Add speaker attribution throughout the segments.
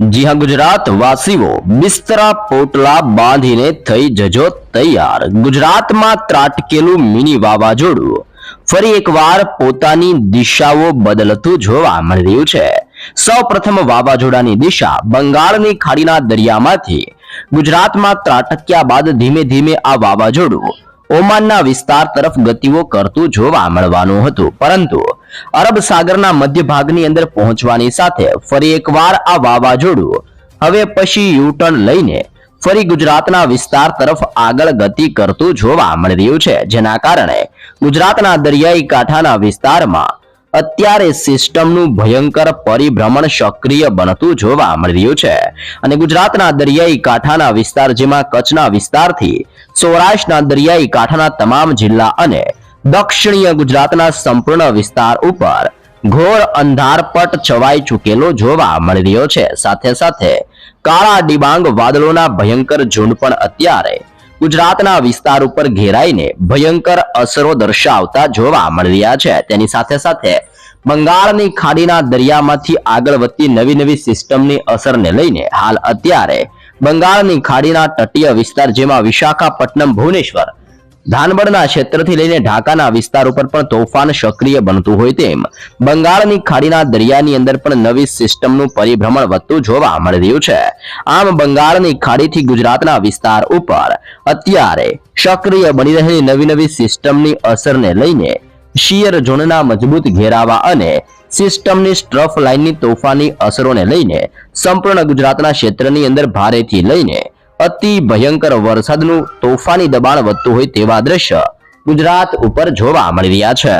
Speaker 1: જી હા, ગુજરાત વાસીઓ, બિસ્તરા પોટલા બાંધીને થઈ જજો તૈયાર. ગુજરાતમાં ત્રાટકેલું મિની વાવાઝોડું ફરી એકવાર પોતાની દિશાઓ બદલતું જોવા મળી રહ્યું છે. સૌ પ્રથમ વાવાઝોડાની દિશા બંગાળની ખાડીના દરિયામાંથી. ગુજરાતમાં ત્રાટક્યા બાદ ધીમે ધીમે આ વાવાઝોડું ઓમાનના વિસ્તાર તરફ ગતિઓ કરતું જોવા મળવાનું હતું. પરંતુ અરબ સાગરના મધ્ય ભાગની અંદર પહોંચવાની સાથે ફરી એકવાર આ વાવાઝોડું હવે પછી યુટર્ન લઈને ફરી ગુજરાતના વિસ્તાર તરફ આગળ ગતિ કરતું જોવા મળી રહ્યું છે. જેના કારણે ગુજરાતના દરિયાઈ કાંઠાના વિસ્તારમાં અત્યારે સિસ્ટમનું ભયંકર પરિભ્રમણ સક્રિય બનતું જોવા મળી રહ્યું છે. અને ગુજરાતના દરિયાઈ કાંઠાના વિસ્તાર જેમાં કચ્છના વિસ્તારથી સૌરાષ્ટ્રના દરિયાઈ કાંઠાના તમામ જિલ્લા અને દક્ષિણીય ગુજરાતના સંપૂર્ણ વિસ્તાર ઉપર ઘોર અંધારપટ છવાઈ ચૂકેલો જોવા મળી રહ્યો છે. સાથે સાથે કાળા ડિબાંગ વાદળોના ભયંકર ઝુંડ પણ અત્યારે ગુજરાતના વિસ્તાર ઉપર ઘેરાઈને ભયંકર અસરો દર્શાવતા જોવા મળી રહ્યા છે. તેની સાથે સાથે બંગાળની ખાડીના દરિયામાંથી આગળ વધતી નવી નવી સિસ્ટમની અસરને લઈને હાલ અત્યારે બંગાળની ખાડીના તટીય વિસ્તાર જેમાં વિશાખાપટ્ટનમ, ભુવનેશ્વર ધાનબડના ક્ષેત્રથી લઈને ઢાકાના વિસ્તાર ઉપર પણ તોફાન સક્રિય બનતું હોય તેમ બંગાળની ખાડીના દરિયાની અંદર પણ નવી સિસ્ટમનું પરિભ્રમણ વધતું જોવા મળી રહ્યું છે. આમ બંગાળની ખાડીથી ગુજરાતના વિસ્તાર ઉપર અત્યારે સક્રિય બની રહેલી નવી નવી સિસ્ટમની અસરને લઈને શિયર ઝોનના મજબૂત ઘેરાવા અને સિસ્ટમની સ્ટ્રફ લાઇનની તોફાની અસરોને લઈને સંપૂર્ણ ગુજરાતના ક્ષેત્રની અંદર ભારેથી લઈને અતિ ભયંકર વરસાદનું તોફાની દબાણ વધતું હોય તેવા દ્રશ્ય ગુજરાત ઉપર જોવા મળી રહ્યા છે.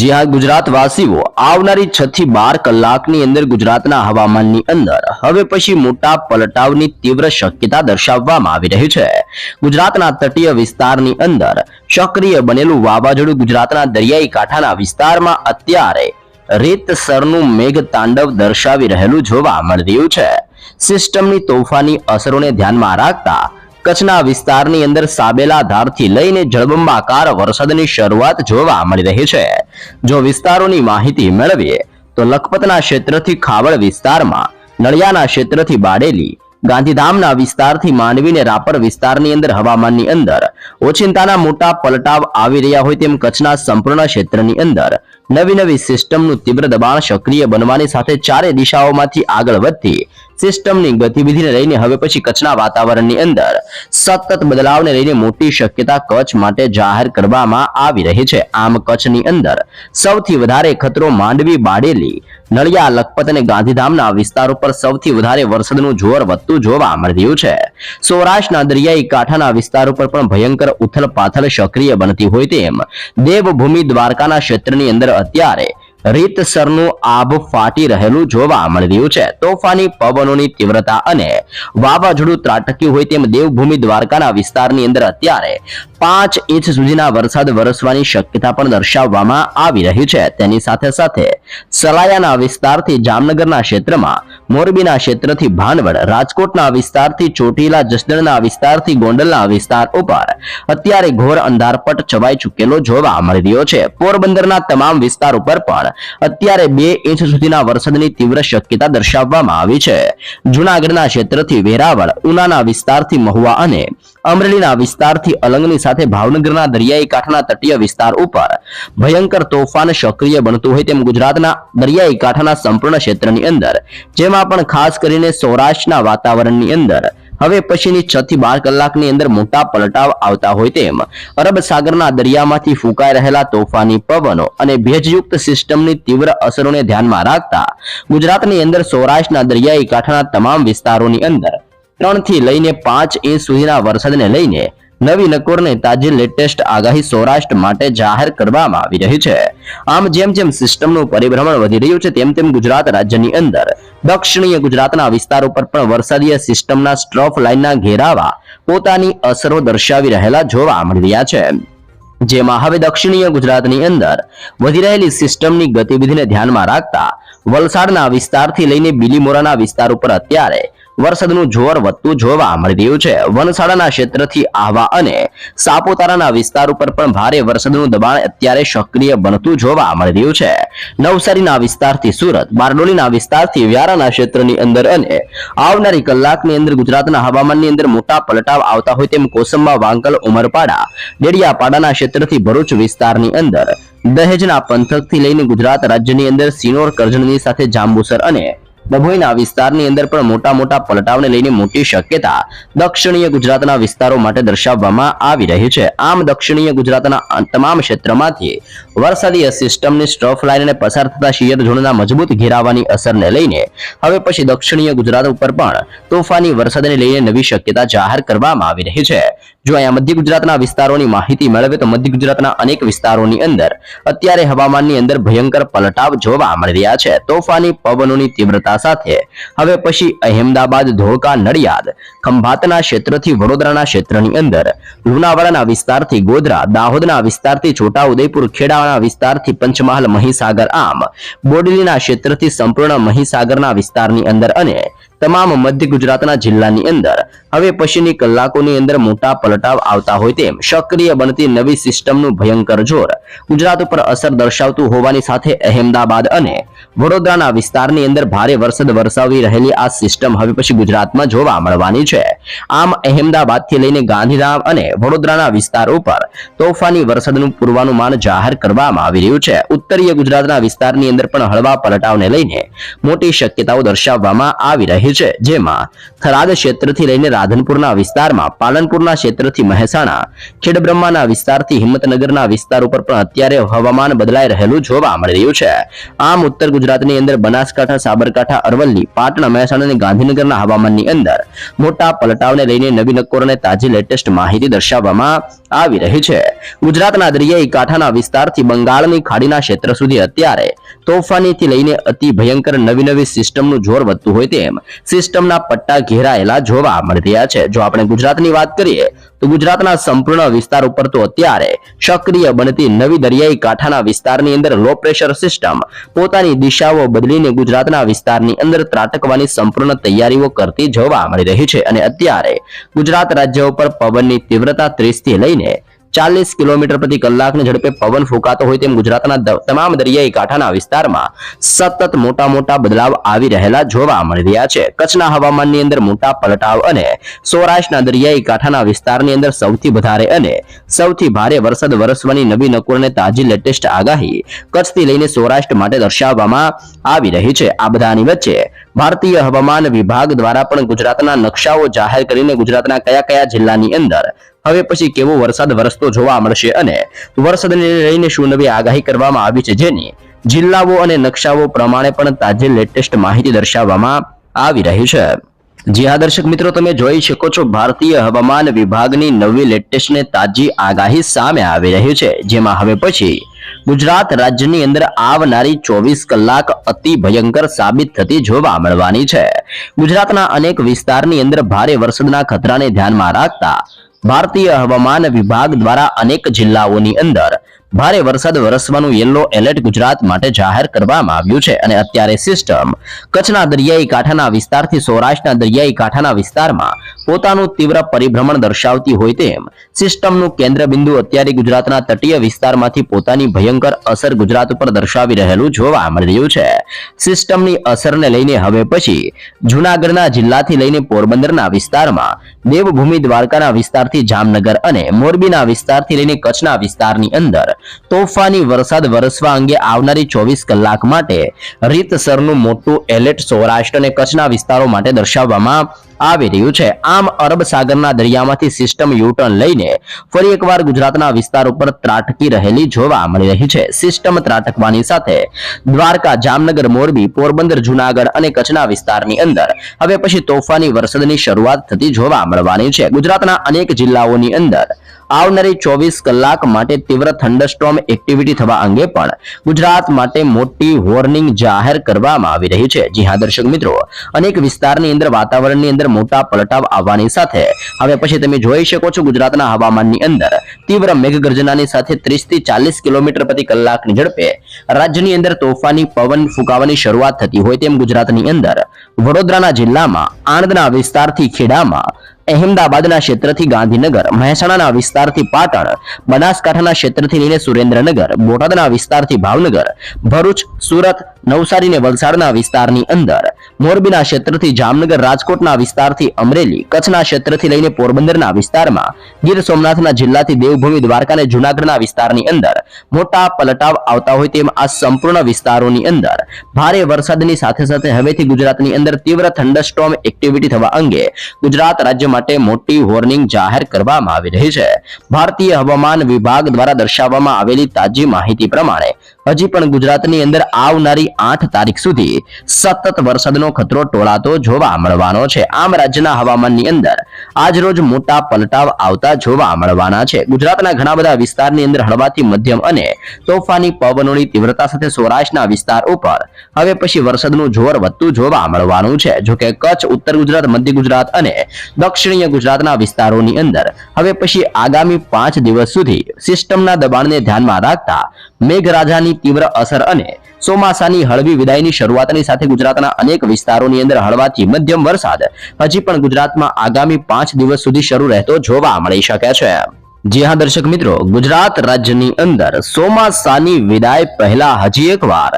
Speaker 1: જી હા ગુજરાત વાસીઓ આવનારી છ થી બાર કલાકની અંદર ગુજરાતના હવામાનની અંદર હવે પછી મોટા પલટાવની તીવ્ર શક્યતા દર્શાવવામાં આવી રહી છે. ગુજરાતના તટીય વિસ્તારની અંદર સક્રિય બનેલું વાવાઝોડું ગુજરાતના દરિયાઈ કાંઠાના વિસ્તારમાં અત્યારે રીતસરનું મેઘ તાંડવ દર્શાવી રહેલું જોવા મળી રહ્યું છે. સિસ્ટમની તોફાની અસરોને ધ્યાનમાં રાખતા કચ્છના વિસ્તારની અંદર સાબેલા ધારથી લઈને જળબંબાકાર વરસાદની શરૂઆત જોવા મળી રહી છે. જો વિસ્તારોની માહિતી મેળવીએ, તો લખપતના ક્ષેત્રથી ખાવડ વિસ્તારમાં, નળિયાના ક્ષેત્રથી બાડેલી, ગાંધીધામના વિસ્તારથી માંડવીને રાપર વિસ્તારની અંદર હવામાનની અંદર, ઓચિંતાના મોટા પલટાવ આવી રહ્યા હોય તેમ કચ્છના સંપૂર્ણ ક્ષેત્રની અંદર, નવી નવી સિસ્ટમનું તીવ્ર દબાણ સક્રિય બનવાની સાથે ચારે દિશાઓમાંથી આગળ વધતી સિસ્ટમની ગતિવિધિને લઈને હવે પછી કચ્છના વાતાવરણની અંદર સતત બદલાવને લઈને મોટી શક્યતા કચ્છ માટે જાહેર કરવામાં આવી રહી છે. આમ કચ્છની અંદર સૌથી વધારે ખતરો માંડવી, બાડેલી, નળિયા, લખપત અને ગાંધીધામના વિસ્તારો પર સૌથી વધારે વરસાદનું જોર વધતું જોવા મળી રહ્યું છે. સૌરાષ્ટ્રના દરિયાઈ કાંઠાના વિસ્તારો પર પણ ભયંકર ઉથલ પાથલ સક્રિય બનતી હોય તેમ દેવભૂમિ દ્વારકાના ક્ષેત્રની અંદર અત્યારે રીતસરનું આભ ફાટી રહેલું જોવા મળી રહ્યું છે. તોફાની પવનોની તીવ્રતા અને વાવાઝોડું ત્રાટક્યું હોય તેમ દેવભૂમિ દ્વારકાના વિસ્તારની અંદર અત્યારે પાંચ ઇંચ સુધીના વરસાદ વરસવાની શક્યતા પણ દર્શાવવામાં આવી રહી છે. તેની સાથે સાથે સલાયાના વિસ્તારથી જામનગરના ક્ષેત્રમાં, મોરબીના ક્ષેત્રથી ભાનવડ, રાજકોટના વિસ્તારથી ચોટીલા, જસદણના વિસ્તારથી ગોંડલના વિસ્તાર ઉપર અત્યારે ઘોર અંધારપટ છવાઈ ચૂકેલો જોવા મળી રહ્યો છે. પોરબંદરના તમામ વિસ્તાર ઉપર પણ અત્યારે બે ઇંચ સુધીના વરસાદની તીવ્ર શક્યતા દર્શાવવામાં આવી છે. જુનાગઢના ક્ષેત્રથી વેરાવળ, ઉનાના વિસ્તારથી મહુવા અને અમરેલીના વિસ્તારથી અલંગની સાથે ભાવનગરના દરિયાઈ કાંઠાના તટીય વિસ્તાર ઉપર ભયંકર તોફાન સક્રિય બનતું હોય તેમ ગુજરાતના દરિયાઈ કાંઠાના સંપૂર્ણ ક્ષેત્રની અંદર, જેમાં પણ ખાસ કરીને સૌરાષ્ટ્રના વાતાવરણની અંદર હવે પછીની છ થી બાર કલાકની અંદર મોટા પલટાવ આવતા હોય તેમ. અરબ સાગરના દરિયામાંથી ફૂંકાઈ રહેલા તોફાની પવનો અને ભેજયુક્ત સિસ્ટમની તીવ્ર અસરોને ધ્યાનમાં રાખતા ગુજરાતની અંદર સૌરાષ્ટ્રના દરિયાઈ કાંઠાના તમામ વિસ્તારોની અંદર ત્રણથી લઈને પાંચ ઇંચ સુધીના વરસાદને લઈને નવી નકોરને તાજી લેટેસ્ટ આગાહી સૌરાષ્ટ્ર માટે જાહેર કરવામાં આવી રહી છે. આમ જેમ જેમ સિસ્ટમનું પરિભ્રમણ વધી રહ્યું છે, તેમ તેમ ગુજરાત રાજ્યની અંદર દક્ષિણીય ગુજરાતના વિસ્તારો પર પણ વરસાદીય સિસ્ટમના સ્ટ્રોફ લાઇનના ઘેરાવા પોતાની અસરો દર્શાવી રહેલા જોવા મળી રહ્યા છે. જેમાં હવે દક્ષિણીય ગુજરાતની અંદર વધી રહેલી સિસ્ટમની ગતિવિધિને ધ્યાનમાં રાખતા વલસાડના વિસ્તારથી લઈને બિલીમોરાના વિસ્તાર ઉપર અત્યારે વરસાદનું જોર વધતું જોવા મળી રહ્યું છે. વનસાડાના ક્ષેત્રથી આહવા અને સાપુતારાના વિસ્તાર ઉપર પણ ભારે વરસાદનું દબાણ અત્યારે સક્રિય બનતું જોવા મળી રહ્યું છે. નવસારીના વિસ્તારથી સુરત, બારડોલીના વિસ્તારથી વ્યારાના ક્ષેત્રની અંદર અને આવનારી કલાકની અંદર ગુજરાતના હવામાનની અંદર મોટા પલટાવ આવતા હોય તેમ કોસંબા, વાંકલ, ઉમરપાડા, ડેડિયાપાડાના ક્ષેત્રથી ભરૂચ વિસ્તારની અંદર દહેજના પંથકથી લઈને ગુજરાત રાજ્યની અંદર સિનોર કરજણની સાથે જાંબુસર અને ડભોઈના વિસ્તારની અંદર પણ મોટા મોટા પલટાવને લઈને મોટી શક્યતા દક્ષિણીય ગુજરાતના વિસ્તારો માટે દર્શાવવામાં આવી રહી છે. આમ દક્ષિણીય ગુજરાતના તમામ ક્ષેત્રમાંથી વરસાદી સિસ્ટમની સ્ટ્રફ લાઇનને પસાર થતા શિયર ઝોનના મજબૂત ઘેરાવાની અસરને લઈને હવે પછી દક્ષિણીય ગુજરાત ઉપર પણ તોફાની વરસાદને લઈને નવી શક્યતા જાહેર કરવામાં આવી રહી છે. જો અહીંયા મધ્ય ગુજરાતના વિસ્તારોની માહિતી મેળવે તો મધ્ય ગુજરાતના અનેક વિસ્તારોની અંદર અત્યારે હવામાનની અંદર ભયંકર પલટાવ જોવા મળી રહ્યા છે. તોફાની પવનોની તીવ્રતા સાથે. હવે પછી અહેમદાબાદ, ધોળકા, નડિયાદ, ખંભાતના ક્ષેત્રથી વડોદરાના ક્ષેત્રની અંદર, લુણાવાડાના વિસ્તારથી ગોધરા, દાહોદના વિસ્તારથી છોટા ઉદયપુર ખેડાના વિસ્તારથી પંચમહાલ, મહીસાગર આમ, બોડલીના ક્ષેત્રથી સંપૂર્ણ મહીસાગરના વિસ્તારની અંદર અને તમામ મધ્ય ગુજરાતના જિલ્લાની અંદર હવે પછીની કલાકોની અંદર મોટા પલટાવ આવતા હોય તેમ સક્રિય બનતી નવી સિસ્ટમનું ભયંકર જોર ગુજરાત ઉપર અસર દર્શાવતું હોવાની સાથે અહેમદાબાદ અને વડોદરાના વિસ્તારની અંદર ભારે વરસાદ વરસાવી રહેલી આ સિસ્ટમ હવે પછી ગુજરાતમાં જોવા મળવાની છે. આમ અહેમદાબાદથી લઈને ગાંધીધામ અને વડોદરાના વિસ્તાર ઉપર તોફાની વરસાદનું પૂર્વાનુમાન જાહેર કરવામાં આવી રહ્યું છે. ઉત્તરીય ગુજરાતના વિસ્તારની અંદર પણ હળવા પલટાવને લઈને મોટી શક્યતાઓ દર્શાવવામાં આવી રહી છે, જેમાં થરાદ ક્ષેત્રથી લઈને રાધનપુરના વિસ્તારમાં પાલનપુરના ક્ષેત્રથી મહેસાણા, ખેડબ્રહ્માના વિસ્તારથી હિંમતનગરના વિસ્તાર ઉપર પણ અત્યારે હવામાન બદલાઈ રહેલું જોવા મળી રહ્યું છે. આમ ઉત્તર ગુજરાતની અંદર બનાસકાંઠા, સાબરકાંઠા, અરવલ્લી, પાટણ, મહેસાણા અને ગાંધીનગરના હવામાનની અંદર મોટા પલટાવને લઈને નવી નક્કોર અને તાજી લેટેસ્ટ માહિતી દર્શાવવામાં આવી રહી છે. ગુજરાતના દરિયાઈ કાંઠાના વિસ્તારથી બંગાળની ખાડીના ક્ષેત્ર સુધી અત્યારે તોફાનીથી લઈને અતિ ભયંકર નવી નવી સિસ્ટમનું જોર વધતું હોય તેમ સિસ્ટમના પટ્ટા ઘેરાયેલા જોવા મળી રહ્યા છે. જો આપણે ગુજરાતની વાત કરીએ, તો ગુજરાતના સંપૂર્ણ વિસ્તાર ઉપર તો અત્યારે સક્રિય બનતી નવી દરિયાઈ કાંઠાના વિસ્તારની અંદર લો પ્રેશર સિસ્ટમ પોતાની દિશાઓ બદલીને ગુજરાતના વિસ્તારની અંદર ત્રાટકવાની સંપૂર્ણ તૈયારીઓ કરતી જોવા મળી રહી છે. અને અત્યારે ગુજરાત રાજ્ય ઉપર પવનની તીવ્રતા ત્રીસથી લઈને ચાલીસ કિલોમીટર પ્રતિ કલાકની ઝડપે પવન ફૂંકાતો હોય તેમ ગુજરાતના તમામ દરિયાઈ કાંઠાના વિસ્તારમાં સતત મોટા મોટા બદલાવ આવી રહેલા જોવા મળી રહ્યા છે. કચ્છના હવામાનની અંદર મોટા પલટાવ અને સૌરાષ્ટ્રના દરિયાઈ કાંઠાના વિસ્તારની અંદર સૌથી વધારે અને સૌથી ભારે વરસાદ વરસવાની નવી નકોર અને તાજી લેટેસ્ટ આગાહી કચ્છથી લઈને સૌરાષ્ટ્ર માટે દર્શાવવામાં આવી રહી છે. આ બધાની વચ્ચે ભારતીય હવામાન વિભાગ દ્વારા પણ ગુજરાતના નકશાઓ જાહેર કરીને ગુજરાતના કયા કયા જિલ્લાની અંદર હવે પછી કેવો વરસાદ વરસતો જોવા મળશે અને વરસાદને લઈને શું નવી આગાહી કરવામાં આવી છે જેની જિલ્લાઓ અને નકશાઓ પ્રમાણે પણ તાજી લેટેસ્ટ માહિતી દર્શાવવામાં આવી રહી છે. જી હા, દર્શક મિત્રો, તમે જોઈ શકો છો ભારતીય હવામાન વિભાગની નવી લેટેસ્ટ તાજી આગાહી સામે આવી રહી છે. જેમાં હવે પછી ગુજરાત રાજ્યની અંદર આવનારી ચોવીસ કલાક અતિ ભયંકર સાબિત થતી જોવા મળવાની છે. ગુજરાતના અનેક વિસ્તારની અંદર ભારે વરસાદના ખતરાને ધ્યાનમાં રાખતા ભારતીય હવામાન વિભાગ દ્વારા અનેક જિલ્લાઓની અંદર ભારે વરસાદ વરસવાનું યલો એલર્ટ ગુજરાત માટે જાહેર કરવામાં આવ્યું છે અને અત્યારે સિસ્ટમ કચ્છના દરિયાઈ કાંઠાના વિસ્તારથી સૌરાષ્ટ્રના દરિયાઈ કાંઠાના વિસ્તારમાં પોતાનું તીવ્ર પરિભ્રમણ દર્શાવતી હોય તેમ સિસ્ટમનું કેન્દ્ર બિંદુ અત્યારે ગુજરાતના તટીય વિસ્તારમાંથી પોતાની ભયંકર અસર ગુજરાત ઉપર દર્શાવી રહેલું જોવા મળી રહ્યું છે. સિસ્ટમની અસરને લઈને હવે પછી જૂનાગઢના જિલ્લાથી લઈને પોરબંદરના વિસ્તારમાં દેવભૂમિ દ્વારકાના વિસ્તારથી જામનગર અને મોરબીના વિસ્તારથી લઈને કચ્છના વિસ્તારની અંદર તોફાની વરસાદ વરસવા અંગે આવનારી ચોવીસ કલાક માટે રીતસરનું મોટું એલર્ટ સૌરાષ્ટ્ર અને કચ્છના વિસ્તારો માટે દર્શાવવામાં આવી રહ્યું છે. આમ અરબ સાગરના દરિયામાંથી સિસ્ટમ યુટર્ન લઈને ફરી એકવાર ગુજરાતના વિસ્તાર ઉપર ત્રાટકી રહેલી જોવા મળી રહી છે. સિસ્ટમ ત્રાટકવાની સાથે દ્વારકા, જામનગર, મોરબી, પોરબંદર, જુનાગઢ અને કચ્છના વિસ્તારની અંદર હવે પછી તોફાની વરસાદની શરૂઆત થતી જોવા મળવાની છે. ગુજરાતના અનેક જિલ્લાઓની અંદર આવનારી ચોવીસ કલાક માટે તીવ્ર થંડરસ્ટોર્મ એક્ટિવિટી થવા અંગે પણ ગુજરાત માટે મોટી વોર્નિંગ જાહેર કરવામાં આવી રહી છે. જી હા, દર્શક મિત્રો, અનેક વિસ્તારની અંદર વાતાવરણની અંદર મોટા પલટાવ આવવાની સાથે હવે પછી તમે જોઈ શકો છો ગુજરાતના હવામાનની અંદર તીવ્ર મેઘગર્જનાની સાથે ત્રીસથી ચાલીસ કિલોમીટર પ્રતિ કલાકની ઝડપે રાજ્યની અંદર તોફાની, પવન ફૂંકાવાની શરૂઆત થતી હોય તેમ ગુજરાતની અંદર વડોદરાના જિલ્લામાં, આણંદના વિસ્તારથી ખેડામાં અહેમદાબાદના ક્ષેત્રથી ગાંધીનગર, મહેસાણાના વિસ્તારથી પાટણ, બનાસકાંઠાના ક્ષેત્રથી લઈને સુરેન્દ્રનગર, બોટાદના વિસ્તારથી ભાવનગર, ભરૂચ, સુરત નવસારી ને વલસાડના વિસ્તારની અંદર, મોરબીના ક્ષેત્રથી જામનગર, રાજકોટના વિસ્તારથી અમરેલી, કચ્છના ક્ષેત્રથી લઈને પોરબંદરના વિસ્તારમાં, ગીર સોમનાથના જિલ્લાથી દેવભૂમિ દ્વારકા અને જુનાગઢના વિસ્તારની અંદર, મોટા પલટાવ આવતા હોય તેમ આ સંપૂર્ણ વિસ્તારોની અંદર, ભારે વરસાદની સાથે સાથે હવેથી ગુજરાતની અંદર તીવ્ર થંડરસ્ટોર્મ એક્ટિવિટી થવા અંગે ગુજરાત રાજ્ય માટે મોટી વોર્નિંગ જાહેર કરવામાં આવી રહી છે. ભારતીય હવામાન વિભાગ દ્વારા દર્શાવવામાં આવેલી તાજી માહિતી પ્રમાણે હજી પણ ગુજરાતની અંદર આવનારી આઠ તારીખ સુધી સતત વરસાદનો ખતરો ટોળાતો જોવા મળવાનો છે. આમ રાજ્યના હવામાનની અંદર આજ રોજ મોટા પલટાવ આવતા જોવા મળવાના છે. ગુજરાતના ઘણા બધા વિસ્તારની અંદર હળવાથી મધ્યમ અને તોફાની પવનોની તીવ્રતા સાથે સૌરાષ્ટ્રના વિસ્તાર ઉપર હવે પછી વરસાદનું જોર વધતું જોવા મળવાનું છે. જોકે કચ્છ, ઉત્તર ગુજરાત, મધ્ય ગુજરાત અને દક્ષિણીય ગુજરાતના વિસ્તારોની અંદર હવે પછી આગામી પાંચ દિવસ સુધી સિસ્ટમના દબાણને ધ્યાનમાં રાખતા મેઘરાજાની તીવ્ર અસર અને ચોમાસાની હળવી વિદાયની શરૂઆતની સાથે ગુજરાતના અનેક વિસ્તારોની અંદર હળવાથી મધ્યમ વરસાદ હજી પણ ગુજરાતમાં આગામી પાંચ દિવસ સુધી શરૂ રહેતો જોવા મળી શકે છે. જી હા, દર્શક મિત્રો, ગુજરાત રાજ્યની અંદર ચોમાસાની વિદાય પહેલા હજી એકવાર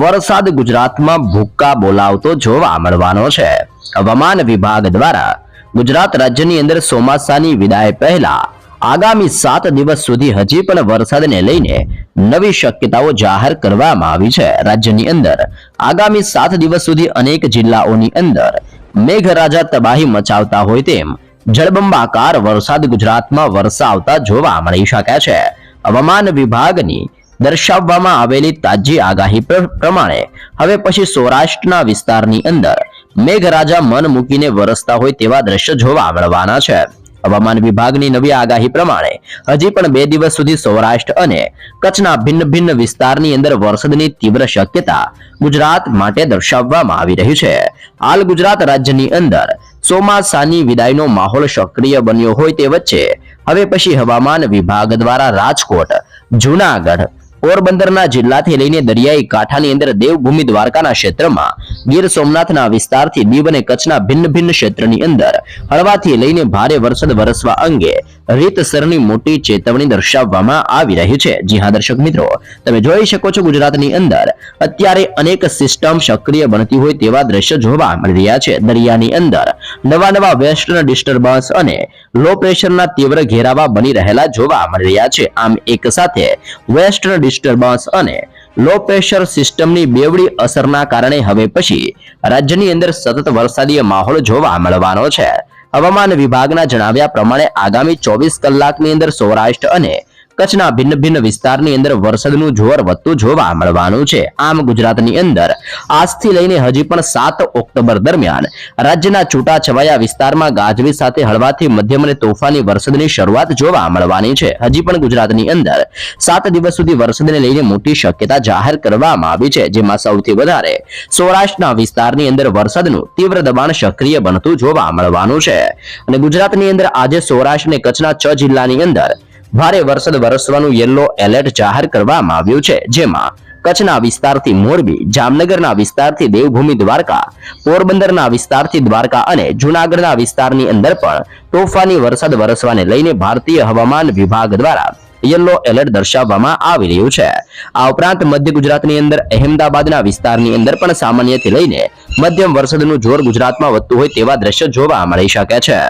Speaker 1: વરસાદ ગુજરાતમાં ભૂક્કા બોલાવતો જોવા મળવાનો છે. હવામાન વિભાગ દ્વારા ગુજરાત રાજ્યની અંદર ચોમાસાની વિદાય પહેલા આગામી સાત દિવસ સુધી હજી પણ વરસાદને લઈને નવી શક્યતાઓ જાહેર કરવામાં આવી છે. રાજ્યની અંદર આગામી સાત દિવસ સુધી અનેક જિલ્લાઓની અંદર મેઘરાજા તબાહી મચાવતા હોય તેમ જળબંબાકાર વરસાદ ગુજરાતમાં વરસાવતા જોવા મળી શકે છે. હવામાન વિભાગની દર્શાવવામાં આવેલી તાજી આગાહી પ્ર- પ્રમાણે હવે પછી સૌરાષ્ટ્રના વિસ્તારની અંદર મેઘરાજા મન મૂકીને વરસતા હોય તેવા દ્રશ્ય જોવા મળવાના છે. હવામાન વિભાગની નવી આગાહી પ્રમાણે હજી પણ બે દિવસ સુધી સૌરાષ્ટ્ર અને કચ્છના ભિન્ન ભિન્ન વિસ્તારની અંદર વરસાદની તીવ્ર શક્યતા ગુજરાત માટે દર્શાવવામાં આવી રહી છે. હાલ ગુજરાત રાજ્યની અંદર ચોમાસાની વિદાયનો માહોલ સક્રિય બન્યો હોય તે વચ્ચે હવે પછી હવામાન વિભાગ દ્વારા રાજકોટ, જુનાગઢ પોરબંદરના જિલ્લાથી લઈને દરિયાઈ કાંઠાની અંદર દેવભૂમિ દ્વારકાના ક્ષેત્રમાં ગીર સોમનાથના વિસ્તારથી દીવ અને કચ્છના ભિન્ન ભિન્ન ક્ષેત્રની અંદર હળવાથી લઈને ભારે વરસાદ વરસવા અંગે રીતસરની મોટી ચેતવણી દર્શાવવામાં આવી રહી છે. જી હા, દર્શક મિત્રો, તમે જોઈ શકો છો ગુજરાતની અંદર અત્યારે અનેક સિસ્ટમ સક્રિય બનતી હોય તેવા દ્રશ્ય જોવા મળી રહ્યા છે. દરિયાની અંદર નવા નવા વેસ્ટર્ન ડિસ્ટર્બન્સ અને લો પ્રેશરના તીવ્ર ઘેરાવા બની રહેલા જોવા મળી રહ્યા છે. આમ એક સાથે વેસ્ટર્ન ડિસ્ટર્બન્સ અને લો પ્રેશર સિસ્ટમની બેવડી અસરના કારણે હવે પછી રાજ્યની અંદર સતત વરસાદીય માહોલ જોવા મળવાનો છે. હવામાન વિભાગના જણાવ્યા પ્રમાણે આગામી ચોવીસ કલાકની અંદર સૌરાષ્ટ્ર અને કચ્છના ભિન્ન ભિન્ન વિસ્તારની અંદર વરસાદનું જોર વધતું જોવા મળવાનું છે. આમ ગુજરાતની અંદર આજથી લઈને હજી પણ સાત ઓક્ટોબર દરમિયાન રાજ્યના છૂટાછવાયા વિસ્તારમાં ગાજવીજ સાથે હળવાથી મધ્યમ અને તોફાની વરસાદની શરૂઆત જોવા મળવાની છે. હજી પણ ગુજરાતની અંદર સાત દિવસ સુધી વરસાદને લઈને મોટી શક્યતા જાહેર કરવામાં આવી છે, જેમાં સૌથી વધારે સૌરાષ્ટ્રના વિસ્તારની અંદર વરસાદનું તીવ્ર દબાણ સક્રિય બનતું જોવા મળવાનું છે. અને ગુજરાતની અંદર આજે સૌરાષ્ટ્ર અને કચ્છના છ જિલ્લાની અંદર ભારે વરસાદ વરસવાનું યલો એલર્ટ જાહેર કરવામાં આવ્યું છે, જેમાં કચ્છના વિસ્તારથી મોરબી, જામનગરના વિસ્તારથી દેવભૂમિ દ્વારકા, પોરબંદરના વિસ્તારથી દ્વારકા અને જૂનાગઢના વિસ્તારની અંદર પણ તોફાની વરસાદ વરસવાને લઈને ભારતીય હવામાન વિભાગ દ્વારા યલો એલર્ટ દર્શાવવામાં આવી રહ્યું છે. આ ઉપરાંત મધ્ય ગુજરાતની અંદર અહેમદાબાદના વિસ્તારની અંદર પણ સામાન્યથી લઈને મધ્યમ વરસાદનું જોર ગુજરાતમાં વધતું હોય તેવા દ્રશ્યો જોવા મળી શકે છે.